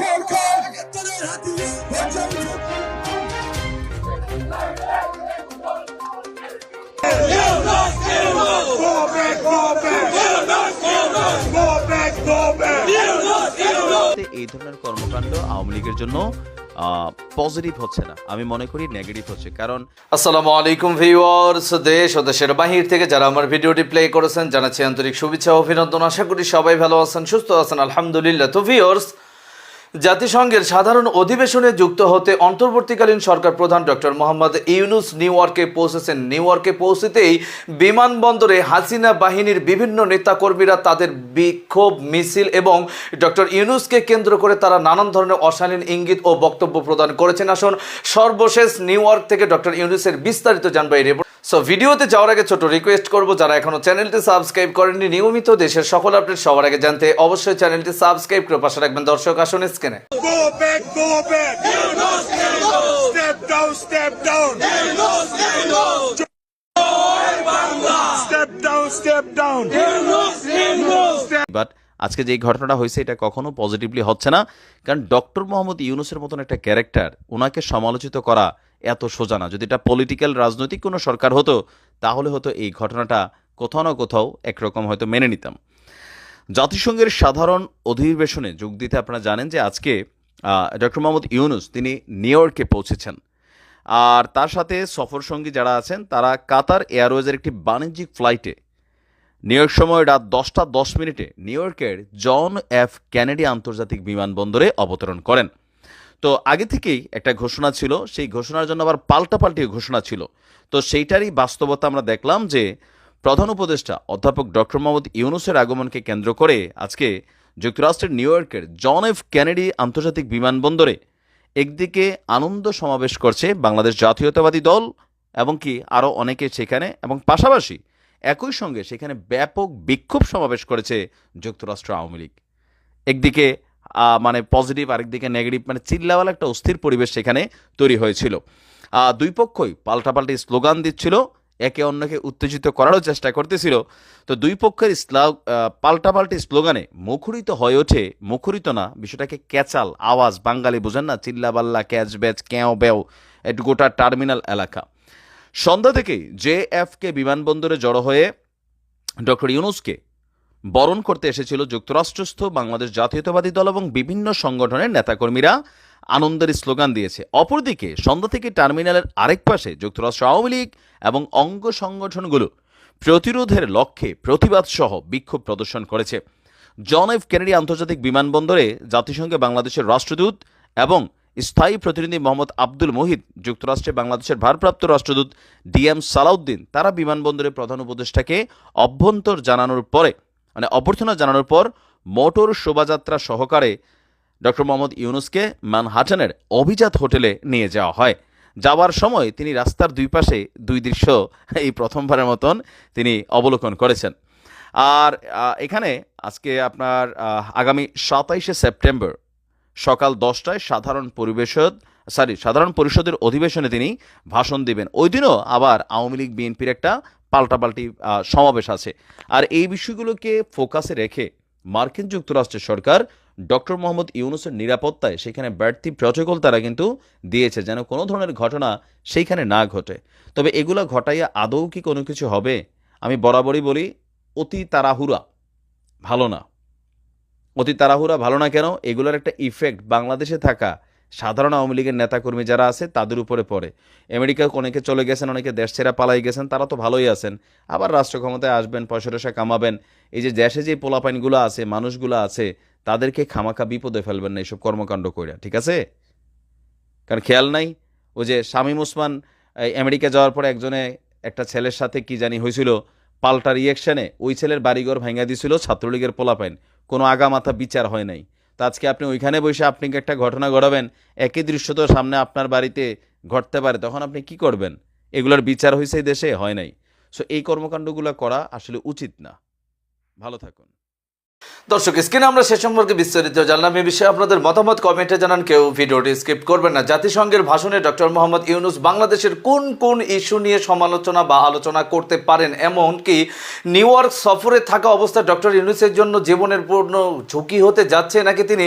সরকার। এই ধরনের কর্মকাণ্ড আওয়ামী লীগের জন্য পজিটিভ হচ্ছে না। আমি মনে করি নেগেটিভ হচ্ছে। কারণ আসসালামু আলাইকুম ভিউয়ার্স দেশ ও দেশের বাহির থেকে যারা আমার ভিডিওটি প্লে করেছেন জানাচ্ছি আন্তরিক শুভেচ্ছা ও অভিনন্দন। আশা করি সবাই ভালো আছেন সুস্থ আছেন আলহামদুলিল্লাহ। তো ভিউয়ার্স জাতিসংঘের সাধারণ অধিবেশনে যুক্ত হতে অন্তর্বর্তীকালীন সরকার প্রধান ডক্টর মোহাম্মদ ইউনুস নিউ ইয়র্কে পৌঁছেছেন। নিউ ইয়র্কে পৌঁছতেই বিমানবন্দরে হাসিনা বাহিনীর বিভিন্ন নেতাকর্মীরা তাদের বিক্ষোভ মিছিল এবং ডক্টর ইউনুসকে কেন্দ্র করে তারা নানান ধরনের অশালীন ইঙ্গিত ও বক্তব্য প্রদান করেছেন। আসুন সর্বশেষ নিউ ইয়র্ক থেকে ডক্টর ইউনুসের বিস্তারিত জানব এই রিপোর্ট সো ভিডিওতে যাওয়ার আগে ছোট রিকোয়েস্ট করব যারা এখনও চ্যানেলটি সাবস্ক্রাইব করেননি নিয়মিত দেশের সকল আপডেট সবার আগে জানতে অবশ্যই চ্যানেলটি সাবস্ক্রাইব করে পাশে রাখবেন। দর্শক আসুন স্ক্রিনে বাট আজকে যে এই ঘটনাটা হয়েছে এটা কখনো পজিটিভলি হচ্ছে না। কারণ ডক্টর মোহাম্মদ ইউনুসের মতন একটা ক্যারেক্টার ওনাকে সমালোচিত করা এত সোজা না। যদি এটা পলিটিক্যাল রাজনৈতিক কোনো সরকার হতো, তাহলে হয়তো এই ঘটনাটা কোথাও না কোথাও একরকম হয়তো মেনে নিতাম। জাতিসংঘের সাধারণ অধিবেশনে যোগ দিতে আপনারা জানেন যে আজকে ডক্টর মোহাম্মদ ইউনুস তিনি নিউ ইয়র্কে পৌঁছেছেন। আর তার সাথে সফর সঙ্গী যারা আছেন, তারা কাতার এয়ারওয়েজের একটি বাণিজ্যিক ফ্লাইটে নিউ ইয়র্ক সময় রাত দশটা দশ মিনিটে নিউ ইয়র্কের জন এফ ক্যানেডি আন্তর্জাতিক বিমানবন্দরে অবতরণ করেন। তো আগে থেকেই একটা ঘোষণা ছিল, সেই ঘোষণার জন্য আবার পাল্টাপাল্টি ঘোষণা ছিল। তো সেইটারই বাস্তবতা আমরা দেখলাম যে প্রধান উপদেষ্টা অধ্যাপক ডক্টর মোহাম্মদ ইউনুসের আগমনকে কেন্দ্র করে আজকে যুক্তরাষ্ট্রের নিউ ইয়র্কের জন এফ ক্যানেডি আন্তর্জাতিক বিমানবন্দরে একদিকে আনন্দ সমাবেশ করছে বাংলাদেশ জাতীয়তাবাদী দল এবং কি আরও অনেকে সেখানে এবং পাশাপাশি একই সঙ্গে সেখানে ব্যাপক বিক্ষোভ সমাবেশ করেছে যুক্তরাষ্ট্র আওয়ামী লীগ। একদিকে মানে পজিটিভ আরেকদিকে নেগেটিভ মানে চিল্লাওয়ালা একটা অস্থির পরিবেশ সেখানে তৈরি হয়েছিল। দুই পক্ষই পাল্টাপাল্টি স্লোগান দিচ্ছিল একে অন্যকে উত্তেজিত করারও চেষ্টা করতেছিল। তো দুই পক্ষের আহ, পাল্টাপাল্টি স্লোগানে মুখরিত হয়ে ওঠে মুখরিত না বিষয়টাকে ক্যাচাল আওয়াজ বাঙালি বোঝেন না চিল্লাবাল্লা ক্যাচ ব্যাচ ক্যাও ব্যাও একটু গোটা টার্মিনাল এলাকা। সন্ধ্যা থেকেই জে এফকে বিমানবন্দরে জড়ো হয়ে ডক্টর ইউনুসকে বরণ করতে এসেছিল যুক্তরাষ্ট্রস্থ বাংলাদেশ জাতীয়তাবাদী দল এবং বিভিন্ন সংগঠনের নেতাকর্মীরা। আনন্দের স্লোগান দিয়েছে। অপরদিকে, সন্ধ্যা থেকে টার্মিনালের আরেক পাশে যুক্তরাষ্ট্র আওয়ামী লীগ এবং অঙ্গ সংগঠনগুলো প্রতিরোধের লক্ষ্যে প্রতিবাদ সহ বিক্ষোভ প্রদর্শন করেছে। জন এফ কেনেডি আন্তর্জাতিক বিমানবন্দরে জাতিসংঘে বাংলাদেশের রাষ্ট্রদূত এবং স্থায়ী প্রতিনিধি মোহাম্মদ আব্দুল মোহিত, যুক্তরাষ্ট্রে বাংলাদেশের ভারপ্রাপ্ত রাষ্ট্রদূত ডিএম সালাউদ্দিন, তারা বিমানবন্দরে প্রধান উপদেষ্টাকে অভ্যন্তর জানানোর পরে মানে অভ্যর্থনা জানানোর পর মোটর শোভাযাত্রা সহকারে ডক্টর মোহাম্মদ ইউনুসকে ম্যানহাটনের অভিজাত হোটেলে নিয়ে যাওয়া হয়। যাওয়ার সময় তিনি রাস্তার দুই পাশে দুই দৃশ্য এই প্রথমবারের মতন তিনি অবলোকন করেছেন। আর এখানে আজকে আপনার আগামী সাতাইশে সেপ্টেম্বর সকাল দশটায় সাধারণ পরিবেশদ, সরি, সাধারণ পরিষদের অধিবেশনে তিনি ভাষণ দিবেন। ওই দিনও আবার আওয়ামী লীগ, বিএনপির একটা পাল্টাপাল্টি সমাবেশ আছে। আর এই বিষয়গুলোকে ফোকাসে রেখে মার্কিন যুক্তরাষ্ট্রের সরকার ডক্টর মোহাম্মদ ইউনুসের নিরাপত্তায় সেখানে ব্যর্থী প্রটোকল তারা কিন্তু দিয়েছে, যেন কোনো ধরনের ঘটনা সেইখানে না ঘটে। তবে এগুলা ঘটাইয়া আদৌ কি কোনো কিছু হবে? আমি বরাবরই বলি, অতি তাড়াহুড়া ভালো না। অতি তাড়াহুড়া ভালো না কেন? এগুলোর একটা ইফেক্ট বাংলাদেশে থাকা সাধারণ আওয়ামী লীগের নেতাকর্মী যারা আছে, তাদের উপরে পড়ে। আমেরিকা অনেকে চলে গেছেন, অনেকে দেশ ছেড়ে পালাই গেছেন, তারা তো ভালোই আছেন। আবার রাষ্ট্র ক্ষমতায় আসবেন, পয়সা টয়সা কামাবেন। এই যে দেশে যে পোলাপাইনগুলো আছে, মানুষগুলো আছে, তাদেরকে খামাখা বিপদে ফেলবেন না এইসব কর্মকাণ্ড কইরা, ঠিক আছে? কারণ খেয়াল নাই? ওই যে শামীম ওসমান আমেরিকা যাওয়ার পরে একজনে, একটা ছেলের সাথে কি জানি হয়েছিল পাল্টা রিয়েকশনে ওই ছেলের বাড়িঘর ভাঙা দিয়েছিল ছাত্রলীগের পোলাপাইন। কোনো আগামাথা বিচার হয় নাই। তা আজকে আপনি ওইখানে বসে আপনি একটা ঘটনা ঘটাবেন। একই দৃশ্য তো সামনে আপনার বাড়িতে ঘটতে পারে। তখন আপনি কি করবেন? এগুলোর বিচার হয়েছে দেশে? হয় নাই। সো এই কর্মকাণ্ডগুলো করা আসলে উচিত না। ভালো থাকুন। দর্শক, স্ক্রিনে আমরা সে সম্পর্কে বিস্তারিত জানলাম। এই বিষয়ে আপনাদের মতামত, কমেন্টে জানান কেউ। ভিডিওটি স্কিপ করবেন না। জাতিসংঘের ভাষণে ডক্টর মোহাম্মদ ইউনুস বাংলাদেশের কোন কোন ইস্যু নিয়ে সমালোচনা বা আলোচনা করতে পারেন? এমনকি নিউ ইয়র্ক সফরে থাকা অবস্থায় ডক্টর ইউনুসের জন্য জীবনের পূর্ণ ঝুঁকি হতে যাচ্ছে নাকি তিনি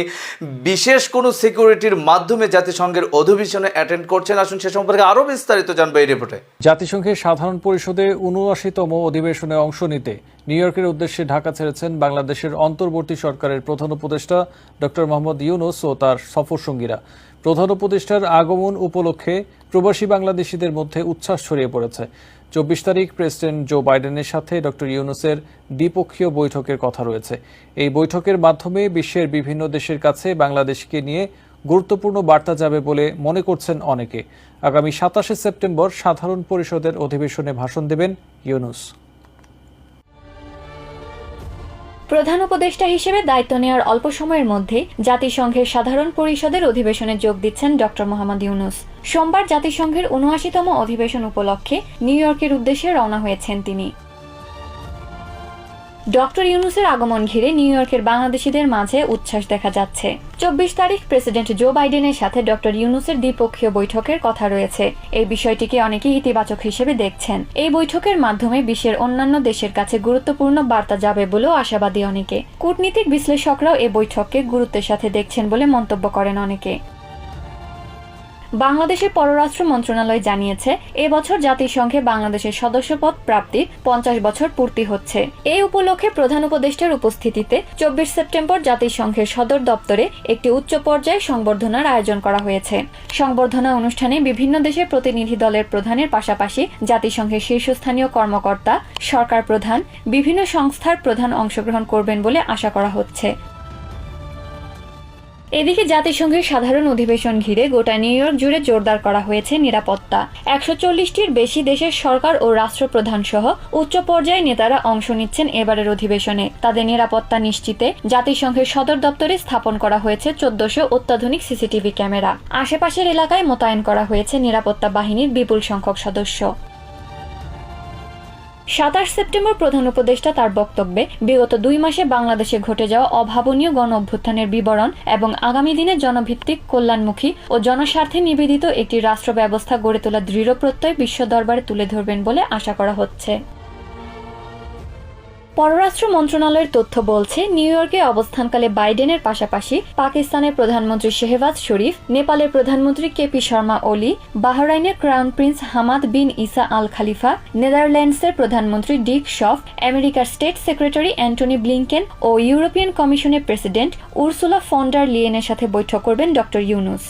বিশেষ কোনো সিকিউরিটির মাধ্যমে জাতিসংঘের অধিবেশনে অ্যাটেন্ড করছেন? আসুন সে সম্পর্কে আরও বিস্তারিত জানব এই রিপোর্টে। জাতিসংঘের সাধারণ পরিষদে উনআশিতম অধিবেশনে অংশ নিতে নিউ ইয়র্কের উদ্দেশ্যে ঢাকা ছেড়েছেন বাংলাদেশের অন্তর্বর্তী সরকারের প্রধান উপদেষ্টা ডক্টর মোহাম্মদ ইউনুস ও তার সফরসঙ্গীরা। প্রধান উপদেষ্টার আগমন উপলক্ষে প্রবাসী বাংলাদেশিদের মধ্যে উচ্ছ্বাস ছড়িয়ে পড়েছে। চব্বিশ তারিখ প্রেসিডেন্ট জো বাইডেনের সাথে ডক্টর ইউনুসের দ্বিপক্ষীয় বৈঠকের কথা রয়েছে। এই বৈঠকের মাধ্যমে বিশ্বের বিভিন্ন দেশের কাছে বাংলাদেশকে নিয়ে গুরুত্বপূর্ণ বার্তা যাবে বলে মনে করছেন অনেকে। আগামী সাতাশে সেপ্টেম্বর সাধারণ পরিষদের অধিবেশনে ভাষণ দেবেন ইউনুস। প্রধান উপদেষ্টা হিসেবে দায়িত্ব নেওয়ার অল্প সময়ের মধ্যে জাতিসংঘের সাধারণ পরিষদের অধিবেশনে যোগ দিচ্ছেন ড মোহাম্মদ ইউনুস। সোমবার জাতিসংঘের উনআশিতম অধিবেশন উপলক্ষে নিউ ইয়র্কের উদ্দেশ্যে রওনা হয়েছেন তিনি। ডক্টর ইউনুসের আগমন ঘিরে নিউ ইয়র্কের বাংলাদেশিদের মাঝে উচ্ছ্বাস দেখা যাচ্ছে। চব্বিশ তারিখ প্রেসিডেন্ট জো বাইডেনের সাথে ডক্টর ইউনুসের দ্বিপক্ষীয় বৈঠকের কথা রয়েছে। এই বিষয়টিকে অনেকেই ইতিবাচক হিসেবে দেখছেন। এই বৈঠকের মাধ্যমে বিশ্বের অন্যান্য দেশের কাছে গুরুত্বপূর্ণ বার্তা যাবে বলেও আশাবাদী অনেকে। কূটনীতিক বিশ্লেষকরাও এই বৈঠককে গুরুত্বের সাথে দেখছেন বলে মন্তব্য করেন অনেকে। বাংলাদেশের পররাষ্ট্র মন্ত্রণালয় জানিয়েছে এবছর জাতিসংঘে বাংলাদেশের সদস্যপদ প্রাপ্তির পঞ্চাশ বছর পূর্তি হচ্ছে। এই উপলক্ষে প্রধান উপদেষ্টার উপস্থিতিতে চব্বিশ সেপ্টেম্বর জাতিসংঘের সদর দপ্তরে একটি উচ্চ পর্যায়ে সংবর্ধনার আয়োজন করা হয়েছে। সংবর্ধনা অনুষ্ঠানে বিভিন্ন দেশের প্রতিনিধি দলের প্রধানের পাশাপাশি জাতিসংঘের শীর্ষস্থানীয় কর্মকর্তা, সরকার প্রধান, বিভিন্ন সংস্থার প্রধান অংশগ্রহণ করবেন বলে আশা করা হচ্ছে। এদিকে জাতিসংঘের সাধারণ অধিবেশন ঘিরে গোটা নিউ ইয়র্ক জুড়ে জোরদার করা হয়েছে নিরাপত্তা। একশো চল্লিশটির বেশি দেশের সরকার ও রাষ্ট্রপ্রধান সহ উচ্চ পর্যায়ে নেতারা অংশ নিচ্ছেন এবারের অধিবেশনে। তাদের নিরাপত্তা নিশ্চিতে জাতিসংঘের সদর দপ্তরে স্থাপন করা হয়েছে চোদ্দশো অত্যাধুনিক সিসিটিভি ক্যামেরা। আশেপাশের এলাকায় মোতায়েন করা হয়েছে নিরাপত্তা বাহিনীর বিপুল সংখ্যক সদস্য। সাতাশ সেপ্টেম্বর প্রধান উপদেষ্টা তার বক্তব্যে বিগত দুই মাসে বাংলাদেশে ঘটে যাওয়া অভাবনীয় গণ অভ্যুত্থানের বিবরণ এবং আগামী দিনে জনভিত্তিক কল্যাণমুখী ও জনস্বার্থে নিবেদিত একটি রাষ্ট্র ব্যবস্থা গড়ে তোলা দৃঢ় প্রত্যয় বিশ্ব দরবারে তুলে ধরবেন বলে আশা করা হচ্ছে। পররাষ্ট্র মন্ত্রণালয়ের তথ্য বলছে, নিউ ইয়র্কে অবস্থানকালে বাইডেনের পাশাপাশি পাকিস্তানের প্রধানমন্ত্রী শেহবাজ শরীফ, নেপালের প্রধানমন্ত্রী KP Sharma Oli, বাহরাইনের crown prince Hamad bin Isa Al Khalifa, নেদারল্যান্ডসের প্রধানমন্ত্রী ডিক শফ, আমেরিকার স্টেট সেক্রেটারি অ্যান্টনি ব্লিংকেন ও ইউরোপিয়ান কমিশনের প্রেসিডেন্ট উর্সুলা ফন্ডার লিয়েনের সাথে বৈঠক করবেন ডক্টর ইউনুস।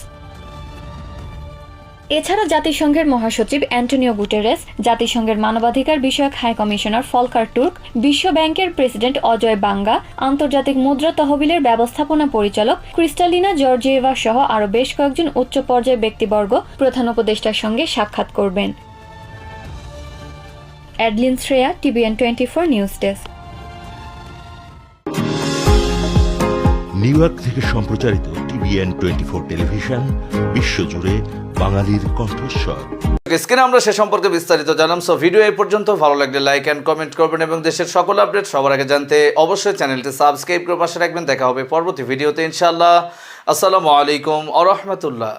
এছাড়া জাতিসংঘের মহাসচিব অ্যান্টনিও গুটেরেস, জাতিসংঘের মানবাধিকার বিষয়ক হাই কমিশনার ফলকার টুর্ক বিশ্ব ব্যাংকের প্রেসিডেন্ট অজয় বাঙ্গা, আন্তর্জাতিক মুদ্রা তহবিলের ব্যবস্থাপনা পরিচালক ক্রিস্টালিনা জর্জিয়েভা সহ আরও বেশ কয়েকজন উচ্চ পর্যায়ের ব্যক্তিবর্গ প্রধান উপদেষ্টার সঙ্গে সাক্ষাৎ করবেন। Adeline Shreya, TVN twenty four news desk. New York থেকে সম্প্রচারিত টিভিএন টোয়েন্টি টেলিভিশন বিশ্বজুড়ে বাঙালির কণ্ঠস্বর। স্ক্রিনে আমরা সে সম্পর্কে বিস্তারিত জানাম। সো ভিডিও এই পর্যন্ত, ভালো লাগলে লাইক অ্যান্ড কমেন্ট করবেন এবং দেশের সকল আপডেট সবার আগে জানতে অবশ্যই চ্যানেলটি সাবস্ক্রাইব করে পাশে রাখবেন। দেখা হবে পরবর্তী ভিডিওতে ইনশাআল্লাহ। আসসালামু আলাইকুম আ রহমতুল্লাহ।